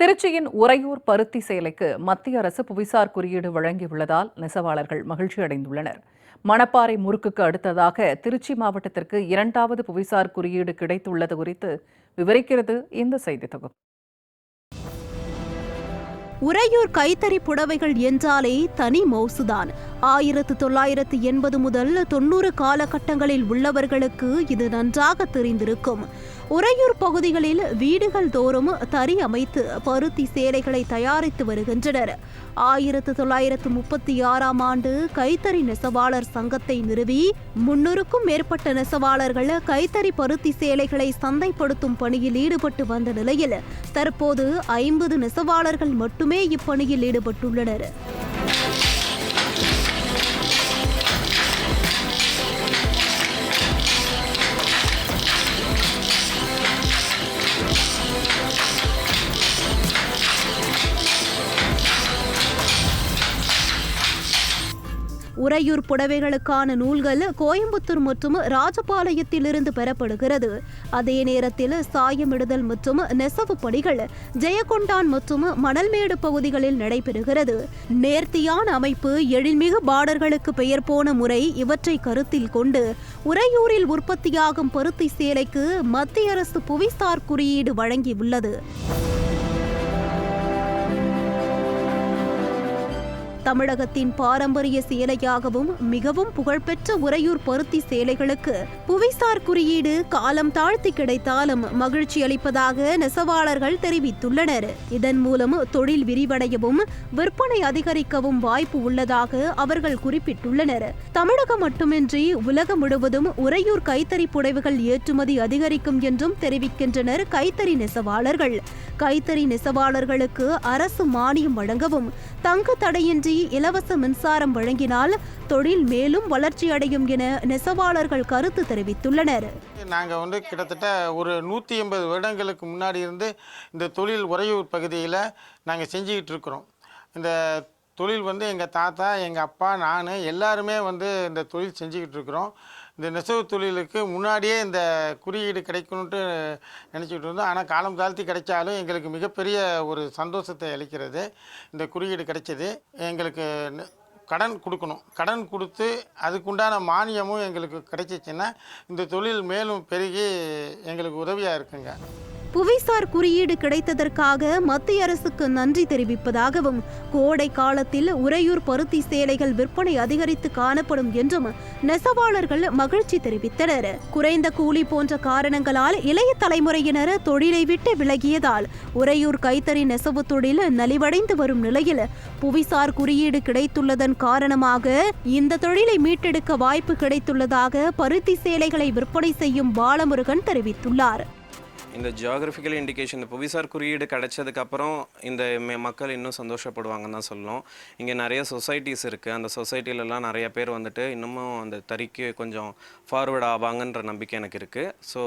திருச்சியின் உறையூர் பருத்தி சேலைக்கு மத்திய அரசு புவிசார் குறியீடு வழங்கியுள்ளதால் நெசவாளர்கள் மகிழ்ச்சி அடைந்துள்ளனர். மணப்பாறை முறுக்குக்கு அடுத்ததாக திருச்சி மாவட்டத்திற்கு இரண்டாவது புவிசார் குறியீடு கிடைத்துள்ளது குறித்து விவரிக்கிறது இந்த செய்தி தொகுப்பு. உறையூர் கைத்தறி புடவைகள் என்றாலே தனி மவுசுதான் ஆயிரத்து தொள்ளாயிரத்து எண்பது முதல் தொண்ணூறு காலகட்டங்களில் உள்ளவர்களுக்கு இது நன்றாக தெரிந்திருக்கும். உறையூர் பகுதிகளில் வீடுகள் தோறும் தறி அமைத்து பருத்தி சேலைகளை தயாரித்து வருகின்றனர். ஆயிரத்து தொள்ளாயிரத்து முப்பத்தி ஆறாம் ஆண்டு கைத்தறி நெசவாளர் சங்கத்தை நிறுவி முன்னூறுக்கும் மேற்பட்ட நெசவாளர்கள் கைத்தறி பருத்தி சேலைகளை சந்தைப்படுத்தும் பணியில் ஈடுபட்டு வந்த நிலையில் தற்போது ஐம்பது நெசவாளர்கள் மட்டுமே இப்பணியில் ஈடுபட்டுள்ளனர். உறையூர் புடவைகளுக்கான நூல்கள் கோயம்புத்தூர் மற்றும் ராஜபாளையத்திலிருந்து பெறப்படுகிறது. அதே நேரத்தில் சாயமிடுதல் மற்றும் நெசவு பணிகள் ஜெயகொண்டான் மற்றும் மணல்மேடு பகுதிகளில் நடைபெறுகிறது. நேர்த்தியான அமைப்பு எழில்மிகு பார்டர்களுக்கு பெயர் போன முறை இவற்றை கருத்தில் கொண்டு உறையூரில் உற்பத்தியாகும் பருத்தி சேலைக்கு மத்திய அரசு புவிசார் குறியீடு வழங்கியுள்ளது. தமிழகத்தின் பாரம்பரிய சேலையாகவும் மிகவும் புகழ்பெற்ற உறையூர் பருத்தி சேலைகளுக்கு புவிசார் குறியீடு காலம் தாழ்த்தி கிடைத்தாலும் மகிழ்ச்சி அளிப்பதாக நெசவாளர்கள் தெரிவித்துள்ளனர். இதன் மூலம் தொழில் விரிவடையவும் விற்பனை அதிகரிக்கவும் வாய்ப்பு உள்ளதாக அவர்கள் குறிப்பிட்டுள்ளனர். தமிழகம் மட்டுமின்றி உலகம் முழுவதும் உறையூர் கைத்தறி புடவைகள் ஏற்றுமதி அதிகரிக்கும் என்றும் தெரிவிக்கின்றனர் கைத்தறி நெசவாளர்கள். கைத்தறி நெசவாளர்களுக்கு அரசு மானியம் வழங்கவும் தங்கு தடையின்றி இலவச மின்சாரம் வழங்கினால் தொழில் மேலும் வளர்ச்சியடையும் என நெசவாளர்கள் கருத்து தெரிவித்துள்ளனர். நாங்கள் வந்து கிட்டத்தட்ட ஒரு நூற்றி எண்பது வருடங்களுக்கு முன்னாடி இருந்து இந்த தொழில் உறையூர் பகுதியில் நாங்கள் செஞ்சுக்கிட்டு இருக்கிறோம். இந்த தொழில் வந்து எங்கள் தாத்தா எங்கள் அப்பா நான் எல்லாருமே வந்து இந்த தொழில் செஞ்சுக்கிட்டு இருக்கிறோம். இந்த நெசவு தொழிலுக்கு முன்னாடியே இந்த குறியீடு கிடைக்கணுன்ட்டு நினச்சிக்கிட்டு இருந்தோம். ஆனால் காலம் தாழ்த்தி கிடைச்சாலும் எங்களுக்கு மிகப்பெரிய ஒரு சந்தோஷத்தை அளிக்கிறது. இந்த குறியீடு கிடைச்சது. எங்களுக்கு கடன் கொடுக்கணும். கடன் கொடுத்து அதுக்குண்டான மானியமும் எங்களுக்கு கிடைச்சிச்சின்னா இந்த தொழில் மேலும் பெருகி எங்களுக்கு உதவியாக இருக்குங்க. புவிசார் குறியீடு கிடைத்ததற்காக மத்திய அரசுக்கு நன்றி தெரிவிப்பதாகவும் கோடை காலத்தில் உறையூர் பருத்தி சேலைகள் விற்பனை அதிகரித்து காணப்படும் என்றும் நெசவாளர்கள் மகிழ்ச்சி தெரிவித்தனர். குறைந்த கூலி போன்ற காரணங்களால் இளைய தலைமுறையினர் தொழிலை விட்டு விலகியதால் உறையூர் கைத்தறி நெசவு தொழில் நலிவடைந்து வரும் நிலையில் புவிசார் குறியீடு கிடைத்துள்ளதன் காரணமாக இந்த தொழிலை மீட்டெடுக்க வாய்ப்பு கிடைத்துள்ளதாக பருத்தி சேலைகளை விற்பனை செய்யும் பாலமுருகன் தெரிவித்துள்ளார். இந்த ஜியாகிரபிக்கல் இண்டிகேஷன் இந்த புவிசார் குறியீடு கிடைச்சதுக்கப்புறம் இந்த மக்கள் இன்னும் சந்தோஷப்படுவாங்கன்னு தான் சொல்லணும். இங்கே நிறைய சொசைட்டிஸ் இருக்குது அந்த சொசைட்டிலலாம் நிறைய பேர் வந்துட்டு இன்னமும் அந்த தறிக்கு கொஞ்சம் ஃபார்வேர்ட் ஆவாங்கன்ற நம்பிக்கை எனக்கு இருக்குது ஸோ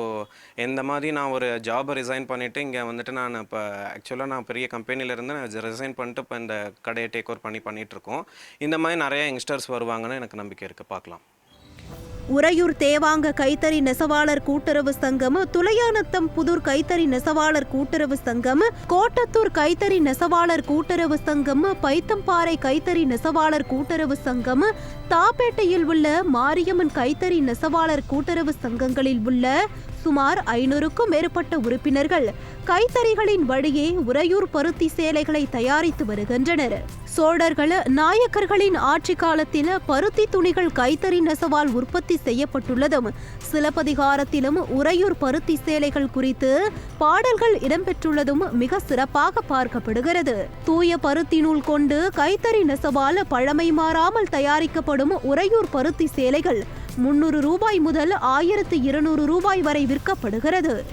எந்த மாதிரி நான் ஒரு ஜாபை ரிசைன் பண்ணிவிட்டு இங்கே வந்துட்டு நான் இப்போ ஆக்சுவலாக நான் பெரிய கம்பெனிலேருந்து நான் ரிசைன் பண்ணிட்டு இப்போ இந்த கடையை டேக் ஓவர் பண்ணி பண்ணிகிட்ருக்கோம் இந்த மாதிரி நிறைய யங்ஸ்டர்ஸ் வருவாங்கன்னு எனக்கு நம்பிக்கை இருக்குது பார்க்கலாம். உறையூர் தேவாங்க கைத்தறி நெசவாளர் கூட்டுறவு சங்கம் துளையானத்தம் புதூர் கைத்தறி நெசவாளர் கூட்டுறவு சங்கம் கோட்டத்தூர் கைத்தறி நெசவாளர் கூட்டுறவு சங்கம் பைத்தம்பாறை கைத்தறி நெசவாளர் கூட்டுறவு சங்கம் தாப்பேட்டையில் உள்ள மாரியம்மன் கைத்தறி நெசவாளர் கூட்டுறவு சங்கங்களில் உள்ள சுமார் ஐநூறுக்கும் மேற்பட்ட உறுப்பினர்கள் கைத்தறிகளின் வழியே உறையூர் பருத்தி சேலைகளை தயாரித்து வருகின்றனர். சோழர்கள் நாயக்கர்களின் ஆட்சி காலத்தில் பருத்தி துணிகள் கைத்தறி நெசவால் உற்பத்தி செய்யப்பட்டுள்ளதும் சிலப்பதிகாரத்திலும் உறையூர் பருத்தி சேலைகள் குறித்து பாடல்கள் இடம்பெற்றுள்ளதும் மிக சிறப்பாக பார்க்கப்படுகிறது. தூய பருத்தி நூல் கொண்டு கைத்தறி நெசவால் பழமை மாறாமல் தயாரிக்கப்படும் உறையூர் பருத்தி சேலைகள் முன்னூறு ரூபாய் முதல் ஆயிரத்து இருநூறு ரூபாய் வரை விற்கப்படுகிறது.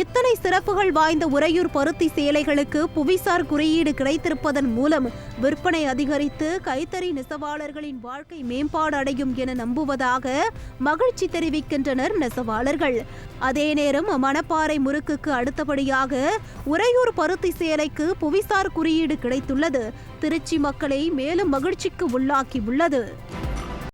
இத்தனை சிறப்புகள் வாய்ந்த உறையூர் பருத்தி சேலைகளுக்கு புவிசார் குறியீடு கிடைத்திருப்பதன் மூலம் விற்பனை அதிகரித்து கைத்தறி நெசவாளர்களின் வாழ்க்கை மேம்பாடு அடையும் என நம்புவதாக மகிழ்ச்சி தெரிவிக்கின்றனர் நெசவாளர்கள். அதே நேரம் மணப்பாறை முறுக்குக்கு அடுத்தபடியாக உறையூர் பருத்தி சேலைக்கு புவிசார் குறியீடு கிடைத்துள்ளது. திருச்சி மக்களை மேலும் மகிழ்ச்சிக்கு உள்ளாக்கியுள்ளது.